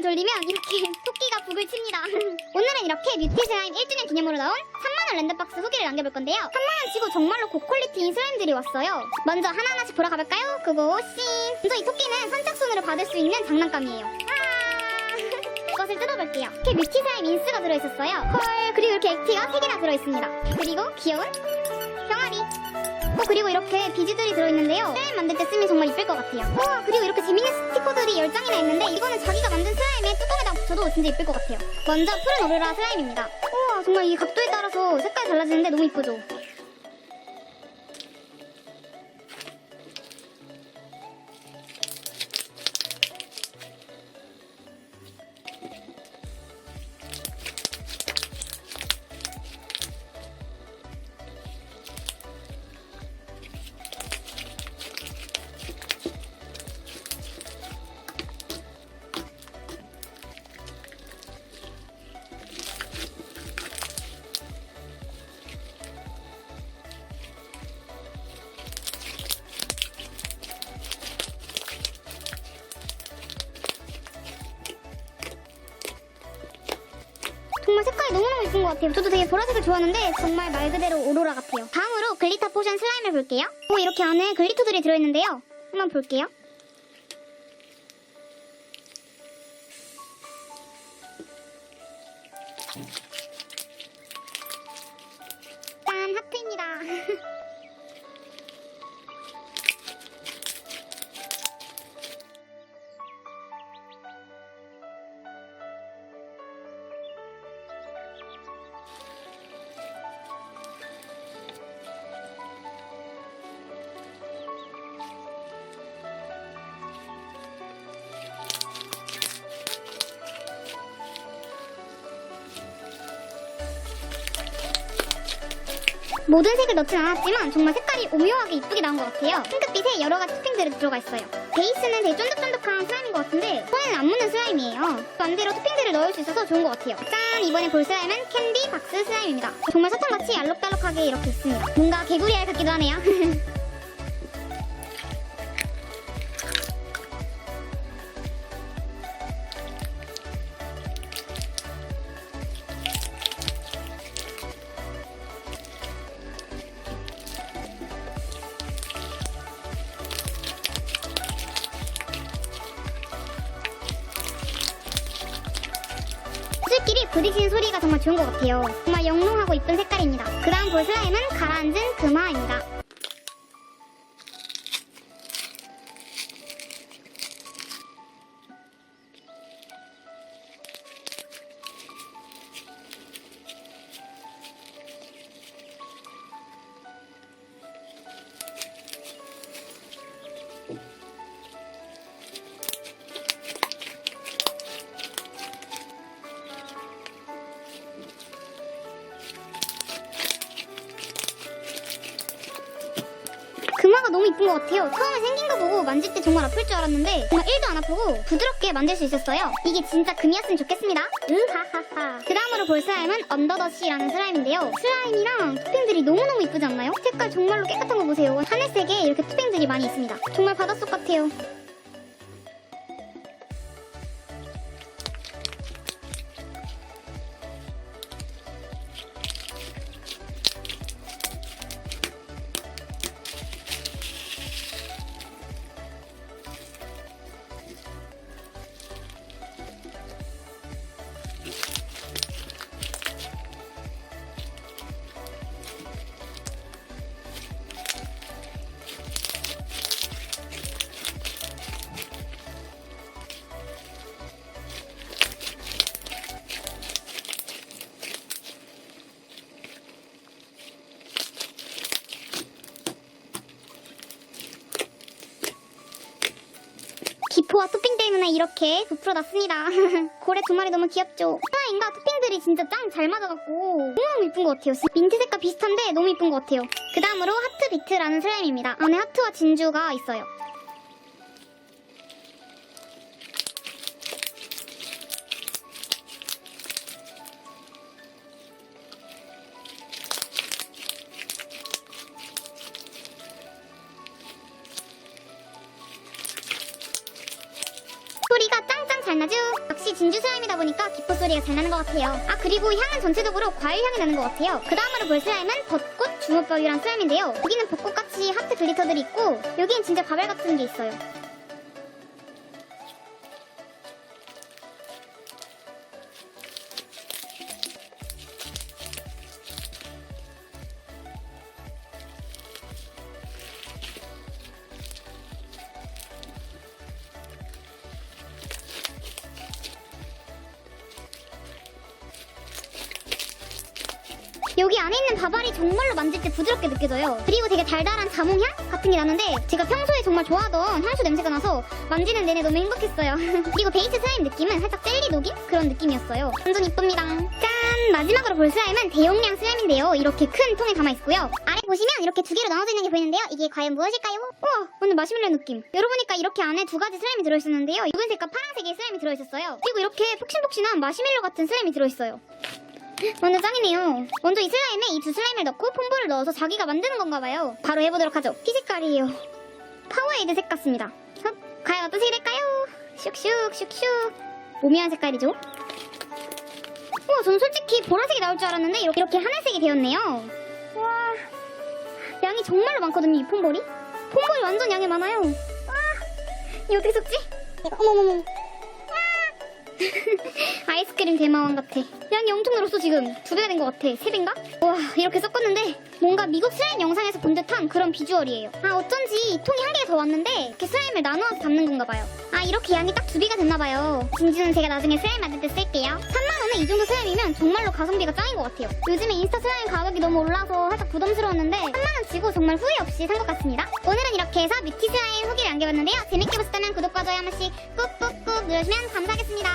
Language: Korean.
마우스를 돌리면 이렇게 토끼가 북을 칩니다. 오늘은 이렇게 뮤티 슬라임 1주년 기념으로 나온 3만원 랜덤박스 후기를 남겨볼 건데요. 3만원 치고 정말로 고퀄리티인 슬라임들이 왔어요. 먼저 하나하나씩 보러 가볼까요? 그곳이 먼저 이 토끼는 선착순으로 받을 수 있는 장난감이에요. 아 이것을 뜯어볼게요. 이렇게 뮤티 슬라임 인스가 들어있었어요. 헐 그리고 이렇게 액티가 3개나 들어있습니다. 그리고 귀여운 병아리 어, 그리고 이렇게 비즈들이 들어있는데요. 슬라임 만들 때 쓰면 정말 이쁠 것 같아요. 우와, 그리고 이렇게 재밌는 스티커들이 10장이나 있는데 이거는 자기가 만든 슬라임에 뚜껑에다 붙여도 진짜 이쁠 것 같아요. 먼저 푸른 오로라 슬라임입니다. 우와, 정말 이 각도에 따라서 색깔이 달라지는데 너무 이쁘죠? 색깔이 너무너무 예쁜 것 같아요. 저도 되게 보라색을 좋아하는데 정말 말 그대로 오로라 같아요. 다음으로 글리터 포션 슬라임을 볼게요. 오, 이렇게 안에 글리터들이 들어있는데요. 한번 볼게요. 짠, 모든 색을 넣진 않았지만 정말 색깔이 오묘하게 이쁘게 나온 것 같아요. 핑크빛에 여러 가지 토핑들이 들어가 있어요. 베이스는 되게 쫀득쫀득한 슬라임인 것 같은데 손에는 안 묻는 슬라임이에요. 반대로 토핑들을 넣을 수 있어서 좋은 것 같아요. 짠! 이번에 볼 슬라임은 캔디 박스 슬라임입니다. 정말 사탕같이 알록달록하게 이렇게 있습니다. 뭔가 개구리 알 같기도 하네요. 부딪히는 소리가 정말 좋은 것 같아요. 정말 영롱하고 이쁜 색깔입니다. 그 다음 볼 슬라임은 가라앉은 금화입니다. 너무 이쁜 것 같아요. 처음에 생긴 거 보고 만질 때 정말 아플 줄 알았는데 정말 1도 안 아프고 부드럽게 만질 수 있었어요. 이게 진짜 금이었으면 좋겠습니다. 으하하하. 그 다음으로 볼 슬라임은 언더더시라는 슬라임인데요. 슬라임이랑 토핑들이 너무너무 이쁘지 않나요? 색깔 정말로 깨끗한 거 보세요. 하늘색에 이렇게 토핑들이 많이 있습니다. 정말 바닷속 같아요. 이렇게 부풀어 났습니다. 고래 두 마리 너무 귀엽죠? 슬라임과 토핑들이 진짜 짱 잘 맞아갖고 너무너무 이쁜 것 같아요. 민트색과 비슷한데 너무 이쁜 것 같아요. 그 다음으로 하트 비트라는 슬라임입니다. 안에 하트와 진주가 있어요. 잘잘 나죠? 역시 진주 슬라임이다 보니까 기포 소리가 잘 나는 것 같아요. 아 그리고 향은 전체적으로 과일 향이 나는 것 같아요. 그 다음으로 볼 슬라임은 벚꽃 주먹밥이란 슬라임인데요. 여기는 벚꽃같이 하트 글리터들이 있고 여기는 진짜 가발 같은 게 있어요. 안에 있는 바발이 정말로 만질 때 부드럽게 느껴져요. 그리고 되게 달달한 자몽향 같은 게 나는데 제가 평소에 정말 좋아하던 향수 냄새가 나서 만지는 내내 너무 행복했어요. 그리고 베이스 슬라임 느낌은 살짝 젤리 녹인 그런 느낌이었어요. 완전 이쁩니다. 짠! 마지막으로 볼 슬라임은 대용량 슬라임인데요. 이렇게 큰 통에 담아 있고요. 아래 보시면 이렇게 두 개로 나눠져 있는 게 보이는데요. 이게 과연 무엇일까요? 우와! 완전 마시멜로 느낌. 열어보니까 이렇게 안에 두 가지 슬라임이 들어있었는데요. 붉은색과 파란색의 슬라임이 들어있었어요. 그리고 이렇게 푹신푹신한 마시멜로 같은 슬라임이 들어있어요. 완전 짱이네요. 먼저 이 슬라임에 이 두 슬라임을 넣고 폼볼을 넣어서 자기가 만드는 건가 봐요. 바로 해보도록 하죠. 피 색깔이에요. 파워에이드 색 같습니다. 헛, 과연 어떤 색이 될까요? 슉슉 슉슉. 오묘한 색깔이죠. 우와, 전 솔직히 보라색이 나올 줄 알았는데 이렇게, 이렇게 하늘색이 되었네요. 와, 양이 정말로 많거든요, 이 폼볼이. 폼볼이 완전 양이 많아요. 와, 이 어떻게 섞지? 어머머머. 아이스크림 대마왕 같아. 양이 엄청 늘었어 지금. 두 배가 된 것 같아. 세 배인가? 와 이렇게 섞었는데 뭔가 미국 슬라임 영상에서 본 듯한 그런 비주얼이에요. 아 어쩐지 이 통이 한 개가 더 왔는데 이렇게 슬라임을 나누어서 담는 건가 봐요. 아 이렇게 양이 딱 두 배가 됐나 봐요. 진주는 제가 나중에 슬라임 만들 때 쓸게요. 3만 원에 이 정도 슬라임이면 정말로 가성비가 짱인 것 같아요. 요즘에 인스타 슬라임 가격이 너무 올라서 살짝 부담스러웠는데 3만 원 치고 정말 후회 없이 산 것 같습니다. 오늘은 이렇게 해서 뮤티 슬라임 후기를 남겨봤는데요. 재밌게 보셨다면 구독과 좋아요 한 번씩 꾹꾹꾹 눌러주시면 감사하겠습니다.